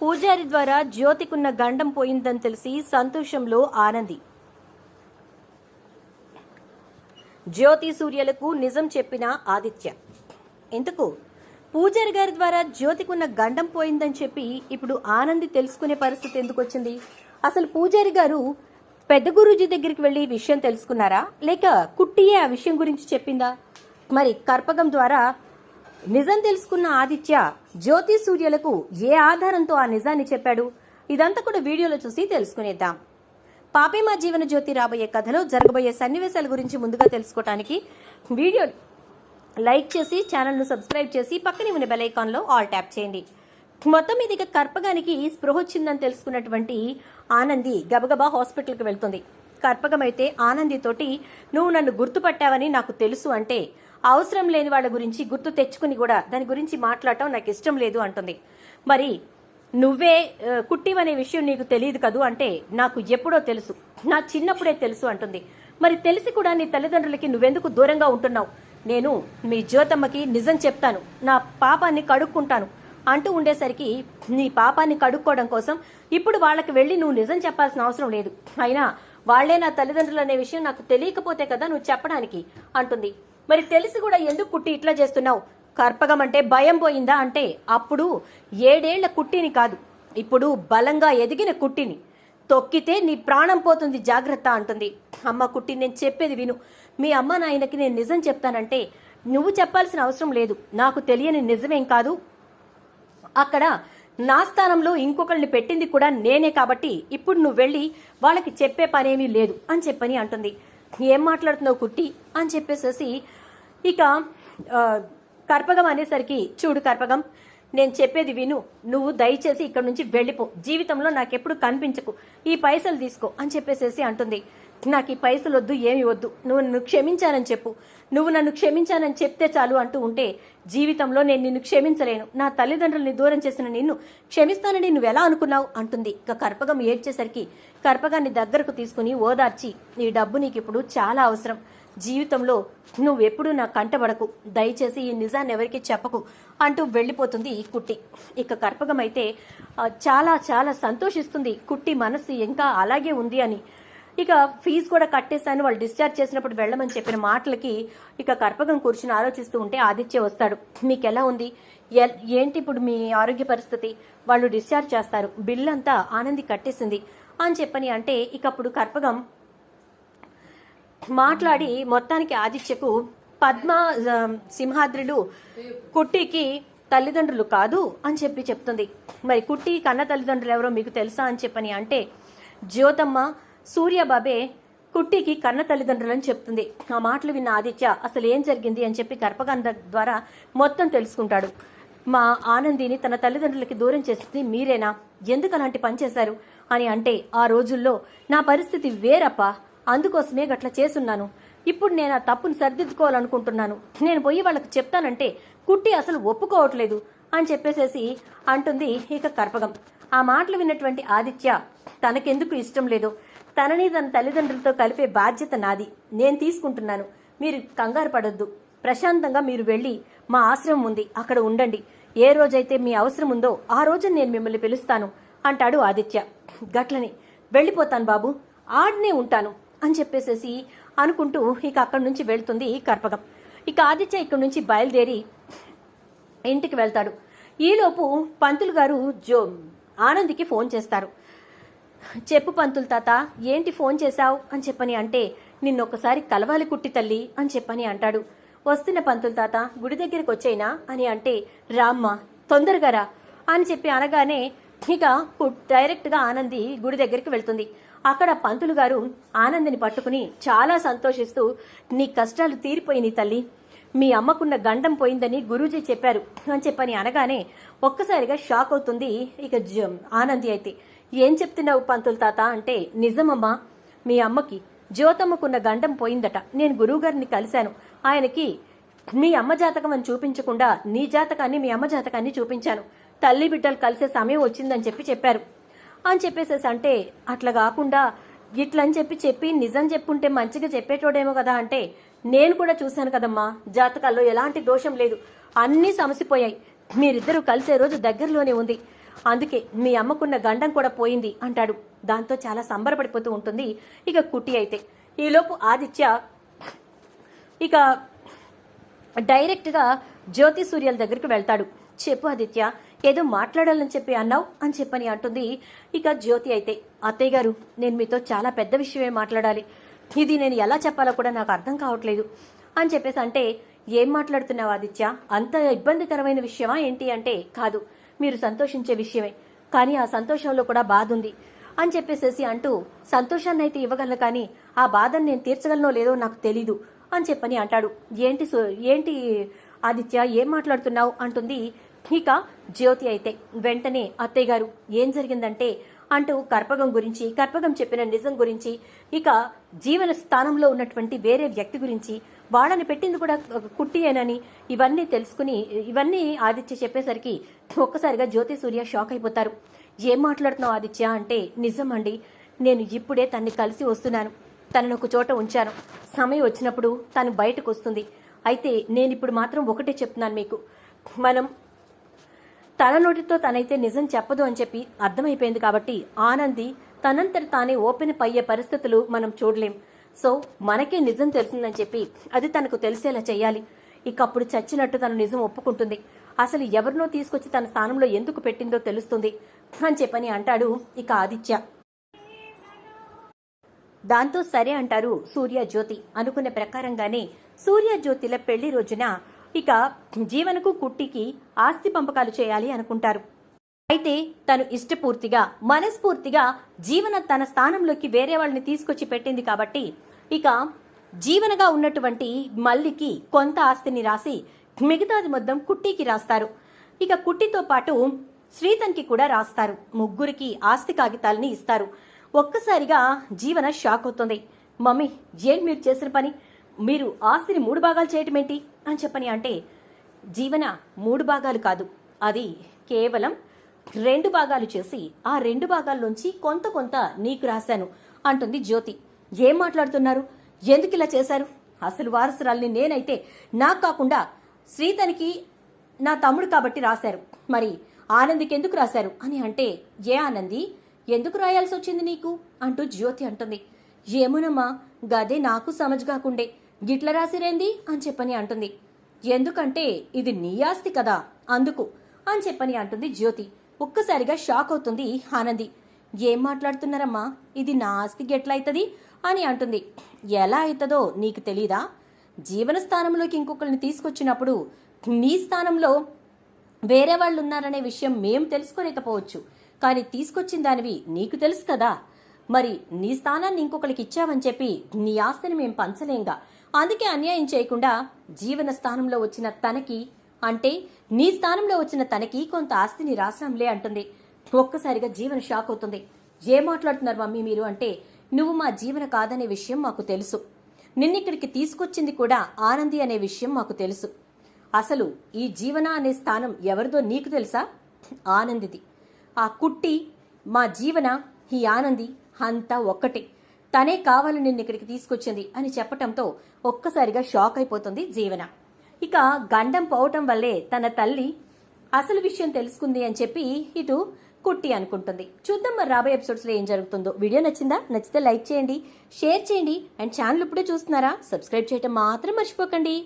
పూజారి ద్వారా జ్యోతికున్న గండం పోయిందని తెలిసి సంతోషంలో ఆనంది. జ్యోతి సూర్యలకు నిజం చెప్పిన ఆదిత్య. ఎందుకు? పూజారి గారి ద్వారా జ్యోతికున్న గండం పోయిందని చెప్పి ఇప్పుడు ఆనంది తెలుసుకునే పరిస్థితి ఎందుకు వచ్చింది? అసలు పూజారి గారు పెద్ద గురూజీ దగ్గరికి వెళ్ళి విషయం తెలుసుకున్నారా? లేక కుట్టియే ఆ విషయం గురించి చెప్పిందా? మరి కర్పగం ద్వారా నిజం తెలుసుకున్న ఆదిత్య జ్యోతి సూర్యలకు ఏ ఆధారంతో ఆ నిజాన్ని చెప్పాడు? ఇదంతా కూడా వీడియోలో చూసి తెలుసుకునేద్దాం. పాపే మా జీవన జ్యోతి రాబోయే కథలో జరగబోయే సన్నివేశాల గురించి ముందుగా తెలుసుకోవడానికి వీడియో లైక్ చేసి ఛానల్ను సబ్స్క్రైబ్ చేసి పక్కనే ఉన్న బెల్ ఐకాన్లో ఆల్ ట్యాప్ చేయండి. మొత్తం మీద ఇక కర్పగానికి స్పృహ వచ్చిందని తెలుసుకున్నటువంటి ఆనంది గబగబా హాస్పిటల్కి వెళ్తుంది. కర్పగం అయితే ఆనందితోటి నువ్వు నన్ను గుర్తుపట్టావని నాకు తెలుసు అంటే అవసరం లేని వాళ్ళ గురించి గుర్తు తెచ్చుకుని కూడా దాని గురించి మాట్లాడటం నాకు ఇష్టం లేదు అంటుంది. మరి నువ్వే కుట్టివనే విషయం నీకు తెలియదు కదూ అంటే నాకు ఎప్పుడో తెలుసు. నా చిన్నప్పుడే తెలుసు అంటుంది. మరి తెలిసి కూడా నీ తల్లిదండ్రులకి నువ్వెందుకు దూరంగా ఉంటున్నావు? నేను మీ జ్యోతమ్మకి నిజం చెప్తాను. నా పాపాన్ని కడుక్కుంటాను అంటూ ఉండేసరికి నీ పాపాన్ని కడుక్కోవడం కోసం ఇప్పుడు వాళ్ళకి వెళ్ళి నువ్వు నిజం చెప్పాల్సిన అవసరం లేదు. అయినా వాళ్ళే నా తల్లిదండ్రులు అనే విషయం నాకు తెలియకపోతే కదా నువ్వు చెప్పడానికి అంటుంది. మరి తెలిసి కూడా ఎందుకు కుట్టి ఇట్లా చేస్తున్నావు? కర్పగం అంటే భయం పోయిందా అంటే అప్పుడు ఏడేళ్ళ కుట్టిని కాదు. ఇప్పుడు బలంగా ఎదిగిన కుట్టిని. తొక్కితే నీ ప్రాణం పోతుంది జాగ్రత్త అంటుంది. అమ్మ కుట్టి నేను చెప్పేది విను. మీ అమ్మ నాయనకి నేను నిజం చెప్తానంటే నువ్వు చెప్పాల్సిన అవసరం లేదు. నాకు తెలియని నిజమేం కాదు. అక్కడ నా స్థానంలో ఇంకొకరిని పెట్టింది కూడా నేనే కాబట్టి ఇప్పుడు నువ్వు వెళ్ళి వాళ్ళకి చెప్పే పనేమీ లేదు అని చెప్పని అంటుంది. ఏం మాట్లాడుతున్నావు కుట్టి? అని చెప్పేసేసి ఇక కర్పగం అనేసరికి చూడు కర్పగం నేను చెప్పేది విను. నువ్వు దయచేసి ఇక్కడ నుంచి వెళ్ళిపో. జీవితంలో నాకెప్పుడు కనిపించకు. ఈ పైసలు తీసుకో అని చెప్పేసేసి అంటుంది. నాకు ఈ పైసలు వద్దు ఏమి వద్దు. నువ్వు నన్ను క్షమించానని చెప్పు. నువ్వు నన్ను క్షమించానని చెప్తే చాలు అంటూ ఉంటే జీవితంలో నేను నిన్ను క్షమించలేను. నా తల్లిదండ్రుల్ని దూరం చేసిన నిన్ను క్షమిస్తానని నువ్వు ఎలా అనుకున్నావు? అంటుంది. ఇక కర్పగం ఏడ్చేసరికి కర్పగాన్ని దగ్గరకు తీసుకుని ఓదార్చి ఈ డబ్బు నీకు ఇప్పుడు చాలా అవసరం. జీవితంలో నువ్వెప్పుడు నా కంటబడకు దయచేసి ఈ నిజాన్ని ఎవరికి చెప్పకు అంటూ వెళ్ళిపోతుంది ఈ కుట్టి. ఇక కర్పకం అయితే చాలా చాలా సంతోషిస్తుంది కుట్టి మనసు ఇంకా అలాగే ఉంది అని. ఇక ఫీజు కూడా కట్టేశాను వాళ్ళు డిశ్చార్జ్ చేసినప్పుడు వెళ్ళమని చెప్పిన మాటలకి ఇక కర్పకం కూర్చుని ఆలోచిస్తూ ఉంటే ఆదిత్య వస్తాడు. మీకు ఎలా ఉంది ఏంటి ఇప్పుడు మీ ఆరోగ్య పరిస్థితి? వాళ్ళు డిశ్చార్జ్ చేస్తారు. బిల్ అంతా ఆనంది కట్టేసింది అని చెప్పని అంటే ఇక అప్పుడు కర్పగం మాట్లాడి మొత్తానికి ఆదిత్యకు పద్మ సింహాద్రిలు సింహాద్రులు కుట్టికి తల్లిదండ్రులు కాదు అని చెప్పి చెప్తుంది. మరి కుట్టి కన్న తల్లిదండ్రులు ఎవరో మీకు తెలుసా అని చెప్పని అంటే జ్యోతమ్మ సూర్యబాబే కుట్టికి కన్న తల్లిదండ్రులని చెప్తుంది. ఆ మాటలు విన్న ఆదిత్య అసలు ఏం జరిగింది? అని చెప్పి గర్భగంధ ద్వారా మొత్తం తెలుసుకుంటాడు. మా ఆనందిని తన తల్లిదండ్రులకి దూరం చేసింది మీరేనా? ఎందుకు అలాంటి పని చేశారు? అని అంటే ఆ రోజుల్లో నా పరిస్థితి వేరప్ప. అందుకోసమే గట్ల చేసున్నాను ఇప్పుడు నేను ఆ తప్పును సరిదిద్దుకోవాలనుకుంటున్నాను. నేను పోయి వాళ్ళకి చెప్తానంటే కుట్టి అసలు ఒప్పుకోవట్లేదు అని చెప్పేసేసి అంటుంది ఇక కర్పగం. ఆ మాటలు విన్నటువంటి ఆదిత్య తనకెందుకు ఇష్టం లేదు? తనని తన తల్లిదండ్రులతో కలిపే బాధ్యత నాది. నేను తీసుకుంటున్నాను. మీరు కంగారు పడొద్దు. ప్రశాంతంగా మీరు వెళ్ళి మా ఆశ్రమం ఉంది. అక్కడ ఉండండి. ఏ రోజైతే మీ అవసరం ఉందో ఆ రోజు నేను మిమ్మల్ని పిలుస్తాను అంటాడు ఆదిత్య. గట్లని వెళ్ళిపోతాను బాబు. ఆడనే ఉంటాను. అని చెప్పేసేసి అనుకుంటూ ఇక అక్కడి నుంచి వెళ్తుంది కర్పగం ఇక ఆదిత్య ఇక్కడి నుంచి బయలుదేరి ఇంటికి వెళ్తాడు. ఈలోపు పంతులు గారు జో ఆనందికి ఫోన్ చేస్తారు. చెప్పు పంతులు తాత ఏంటి ఫోన్ చేశావు అని చెప్పని అంటే నిన్నొకసారి కలవాలి కుట్టి తల్లి అని చెప్పని అంటాడు. వస్తున్న పంతులు తాత గుడి దగ్గరికి వచ్చేనా అని అంటే రామ్మ తొందరగా రా అని చెప్పి అనగానే ఇక డైరెక్ట్గా ఆనంది గుడి దగ్గరికి వెళ్తుంది. అక్కడ పంతులు గారు ఆనందిని పట్టుకుని చాలా సంతోషిస్తూ నీ కష్టాలు తీరిపోయినాయి తల్లి. మీ అమ్మకున్న గండం పోయిందని గురూజీ చెప్పారు అని చెప్పని అనగానే ఒక్కసారిగా షాక్ అవుతుంది. ఇక జ- ఆనంది అయితే ఏం చెప్తున్నావు పంతులు తాత? అంటే నిజమమ్మా మీ అమ్మకి జ్యోతమ్మకున్న గండం పోయిందట. నేను గురువుగారిని కలిశాను. ఆయనకి మీ అమ్మ జాతకం అని చూపించకుండా నీ జాతకాన్ని మీ అమ్మ జాతకాన్ని చూపించాను. తల్లి బిడ్డలు కలిసే సమయం వచ్చిందని చెప్పి చెప్పారు. అని చెప్పేసేసి అంటే అట్లా కాకుండా ఇట్లా అని చెప్పి చెప్పి నిజం చెప్పుంటే మంచిగా చెప్పేటోడేమో కదా అంటే నేను కూడా చూశాను కదమ్మా జాతకాల్లో ఎలాంటి దోషం లేదు. అన్నీ సమసిపోయాయి. మీరిద్దరూ కలిసే రోజు దగ్గరలోనే ఉంది. అందుకే మీ అమ్మకున్న గండం కూడా పోయింది అంటాడు. దాంతో చాలా సంబరపడిపోతూ ఉంటుంది ఇక కుట్టి అయితే. ఈలోపు ఆదిత్య ఇక డైరెక్ట్గా జ్యోతి సూర్యాల దగ్గరికి వెళ్తాడు. చెప్పు ఆదిత్య ఏదో మాట్లాడాలని చెప్పి అన్నావు అని చెప్పని అంటుంది. ఇక జ్యోతి అయితే అత్తయ్య గారు నేను మీతో చాలా పెద్ద విషయమే మాట్లాడాలి. ఇది నేను ఎలా చెప్పాలో కూడా నాకు అర్థం కావట్లేదు. అని చెప్పేసి అంటే ఏం మాట్లాడుతున్నావు ఆదిత్య? అంత ఇబ్బందికరమైన విషయమా ఏంటి? అంటే కాదు మీరు సంతోషించే విషయమే. కానీ ఆ సంతోషంలో కూడా బాధ ఉంది. అని చెప్పేసేసి అంటూ సంతోషాన్ని అయితే ఇవ్వగలను కానీ ఆ బాధను నేను తీర్చగలనో లేదో నాకు తెలీదు. అని చెప్పని అంటాడు. ఏంటి ఏంటి ఆదిత్య ఏం మాట్లాడుతున్నావు? అంటుంది. ఇక జ్యోతి అయితే వెంటనే అత్తయ్య గారు ఏం జరిగిందంటే అంటూ కర్పగం గురించి కర్పగం చెప్పిన నిజం గురించి ఇక జీవన స్థానంలో ఉన్నటువంటి వేరే వ్యక్తి గురించి వాళ్ళని పెట్టింది కూడా కుట్టియేనని ఇవన్నీ తెలుసుకుని ఇవన్నీ ఆదిత్య చెప్పేసరికి ఒక్కసారిగా జ్యోతి సూర్య షాక్ అయిపోతారు. ఏం మాట్లాడుతున్నావు ఆదిత్య? అంటే నిజం అండి నేను ఇప్పుడే తన్ని కలిసి వస్తున్నాను. తనను ఒక చోట ఉంచాను. సమయం వచ్చినప్పుడు తను బయటకు వస్తుంది. అయితే నేను ఇప్పుడు మాత్రం ఒకటే చెప్తున్నాను మీకు. మనం తన నోటితో తనైతే నిజం చెప్పదు అని చెప్పి అర్థమైపోయింది కాబట్టి ఆనంది తనంతట తానే ఓపెన్ అయ్యే పరిస్థితులు మనం చూడలేం. సో మనకే నిజం తెలిసిందని చెప్పి అది తనకు తెలిసేలా చేయాలి ఇక అప్పుడు చచ్చినట్టు తను నిజం ఒప్పుకుంటుంది. అసలు ఎవరినో తీసుకొచ్చి తన స్థానంలో ఎందుకు పెట్టిందో తెలుస్తుంది అని చెప్పని అంటాడు ఇక ఆదిత్య. దాంతో సరే అంటారు సూర్య జ్యోతి అనుకునే ప్రకారంగానే సూర్య జ్యోతిల పెళ్ళి రోజున ఇక జీవనకు కుట్టికి ఆస్తి పంపకాలు చేయాలి అనుకుంటారు. అయితే తను ఇష్టపూర్తిగా మనస్ఫూర్తిగా జీవన తన స్థానంలోకి వేరే వాళ్ళని తీసుకొచ్చి పెట్టింది కాబట్టి ఇక జీవనగా ఉన్నటువంటి మల్లికి కొంత ఆస్తిని రాసి మిగతాది మొత్తం కుట్టికి రాస్తారు. ఇక కుట్టితో పాటు శ్రీతన్కి కూడా రాస్తారు. ముగ్గురికి ఆస్తి కాగితాలని ఇస్తారు. ఒక్కసారిగా జీవన షాక్ అవుతుంది. మమ్మీ ఏం మీరు చేసిన పని? మీరు ఆస్తిని మూడు భాగాలు చేయటం ఏంటి అని చెప్పని అంటే జీవన మూడు భాగాలు కాదు. అది కేవలం రెండు భాగాలు చేసి ఆ రెండు భాగాల్లోంచి కొంత కొంత నీకు రాశాను అంటుంది జ్యోతి. ఏం మాట్లాడుతున్నారు? ఎందుకు ఇలా చేశారు? అసలు వారసురాల్ని నేనైతే నాకు కాకుండా శ్రీతనికి నా తమ్ముడు కాబట్టి రాశారు. మరి ఆనందికి ఎందుకు రాశారు? అని అంటే ఏ ఆనంది? ఎందుకు రాయాల్సి వచ్చింది నీకు? అంటూ జ్యోతి అంటుంది. ఏమోనమ్మా గదే నాకు సమజ్ కాకుండే. గిట్ల రాసిరేంది? అని చెప్పని అంటుంది. ఎందుకంటే ఇది నీ ఆస్తి కదా అందుకు అని చెప్పని అంటుంది జ్యోతి. ఒక్కసారిగా షాక్ అవుతుంది ఆనంది. ఏం మాట్లాడుతున్నారమ్మా? ఇది నా ఆస్తి గెట్లయితది? అని అంటుంది. ఎలా అవుతుందో నీకు తెలీదా? జీవన స్థానంలోకి ఇంకొకరిని తీసుకొచ్చినప్పుడు నీ స్థానంలో వేరే వాళ్ళు ఉన్నారనే విషయం మేం తెలుసుకోలేకపోవచ్చు. కానీ తీసుకొచ్చిన దానివి నీకు తెలుసు కదా. మరి నీ స్థానాన్ని ఇంకొకరికి ఇచ్చావని చెప్పి నీ ఆస్తిని మేం పంచలేంగా. అందుకే అన్యాయం చేయకుండా జీవన స్థానంలో వచ్చిన తనకి అంటే నీ స్థానంలో వచ్చిన తనకి కొంత ఆస్తిని రాసాంలే అంటుంది. ఒక్కసారిగా జీవన షాక్ అవుతుంది. ఏం మాట్లాడుతున్నారు మమ్మీ మీరు అంటే నువ్వు మా జీవన కాదనే విషయం మాకు తెలుసు. నిన్నిక్కడికి తీసుకొచ్చింది కూడా ఆనంది అనే విషయం మాకు తెలుసు. అసలు ఈ జీవన అనే స్థానం ఎవరిదో నీకు తెలుసా? ఆనందిది. ఆ కుట్టి మా జీవన ఈ ఆనంది అంతా ఒక్కటే. తనే కావాలని నిన్ను ఇక్కడికి తీసుకొచ్చింది అని చెప్పటంతో ఒక్కసారిగా షాక్ అయిపోతుంది జీవన. ఇక గండం పోవటం వల్లే తన తల్లి అసలు విషయం తెలుసుకుంది అని చెప్పి ఇటు కుట్టి అనుకుంటుంది. చూద్దాం మరి రాబోయే ఎపిసోడ్స్లో ఏం జరుగుతుందో. వీడియో నచ్చిందా? నచ్చితే లైక్ చేయండి షేర్ చేయండి అండ్ ఛానల్ ఇప్పుడే చూస్తున్నారా? సబ్స్క్రైబ్ చేయటం మాత్రం మర్చిపోకండి.